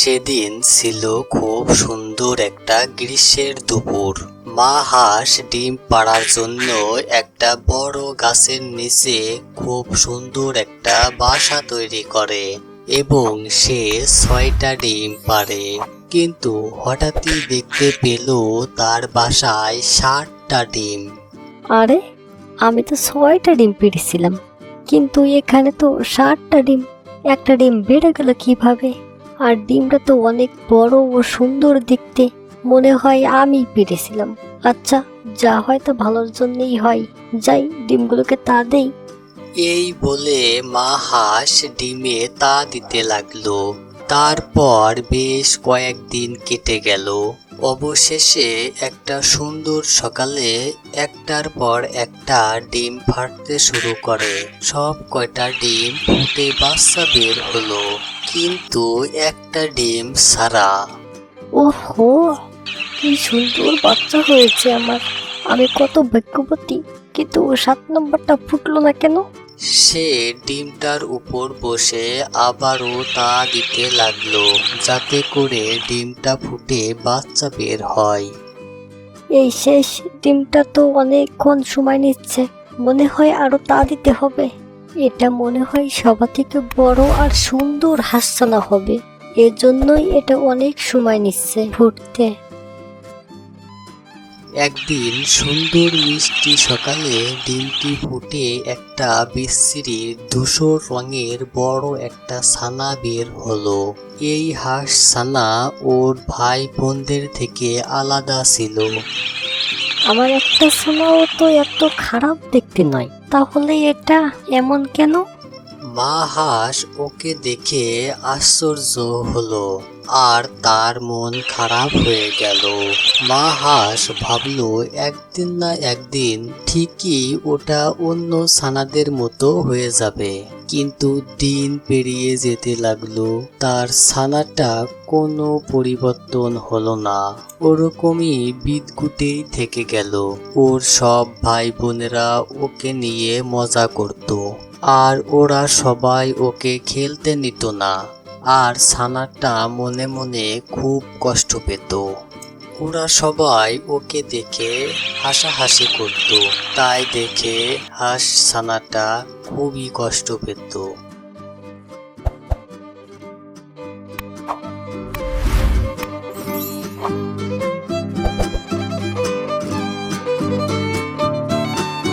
সেদিন ছিল খুব সুন্দর একটা গ্রীষ্মের দুপুর। মা হাঁস ডিম পাড়ার জন্য একটা বড় গাছের নিচে খুব সুন্দর একটা বাসা তৈরি করে এবং সে ছয়টা ডিম পাড়ে। কিন্তু হঠাৎই দেখতে পেল তার বাসায় ষাটটা ডিম। আরে, আমি তো ছয়টা ডিম পেড়েছিলাম, কিন্তু এখানে তো ষাটটা ডিম, একটা ডিম বেড়ে গেল কীভাবে? আর ডিমটা তো অনেক বড় ও সুন্দর দেখতে। মনে হয় আমি পেরেছিলাম। আচ্ছা যা হয় তো ভালোর জন্যই হয়। যাই, ডিমগুলোকে তা দেই। এই বলে মা হাঁস ডিমে তা দিতে লাগল। তারপর বেশ কয়েকদিন কেটে গেল। অবশেষে একটা সুন্দর সকালে একটার পর একটা ডিম ফাটতে শুরু করে। সব কয়টা ডিম ফুটে বাচ্চা বের হলো। কিন্তু একটা ডিম সারা ওহো কি সুন্দর বাচ্চা হয়েছে আমার। আমি কত ভাগ্যবতী কিন্তু সাত নম্বরটা ফুটলো না কেন? সে ডিমটার উপর বসে আবারও তা দিতে লাগল যাতে করে ডিমটা ফুটে বাচ্চা বের হয়। এই শেষ ডিমটা তো অনেকক্ষণ সময় নিচ্ছে। মনে হয় আরও তা দিতে হবে। এটা মনে হয় সবার থেকে বড় আর সুন্দর হাসছানা হবে। এর জন্যই এটা অনেক সময় নিচ্ছে ফুটতে একদিন সুন্দর মিষ্টি সকালে ডিমটি ফুটে একটা বিশ্রী ধূসর রঙের বড় একটা ছানা বের হলো। এই হাঁস ছানা ওর ভাই বোনদের থেকে আলাদা ছিল। আমার একটা সোনাও তো এত খারাপ দেখতে নয়। তাহলে এটা এমন কেন? মা হাঁস ওকে দেখে আশ্চর্য হলো। আর তার মন খারাপ হয়ে গেল। মা হাঁস ভাবল, একদিন না একদিন ঠিকই ওটা অন্য ছানাদের মতো হয়ে যাবে। কিন্তু দিন পেরিয়ে যেতে লাগল। তার ছানাটা কোনো পরিবর্তন হলো না। ওরকমই বিদগুটেই থেকে গেল। ওর সব ভাই বোনেরা ওকে নিয়ে মজা করতো। আর ওরা সবাই ওকে খেলতে নিত না। আর ছানাটা মনে মনে খুব কষ্ট পেত। ওরা সবাই ওকে দেখে হাসাহাসি করত। তাই দেখে হাস ছানাটা খুবই কষ্ট পেত।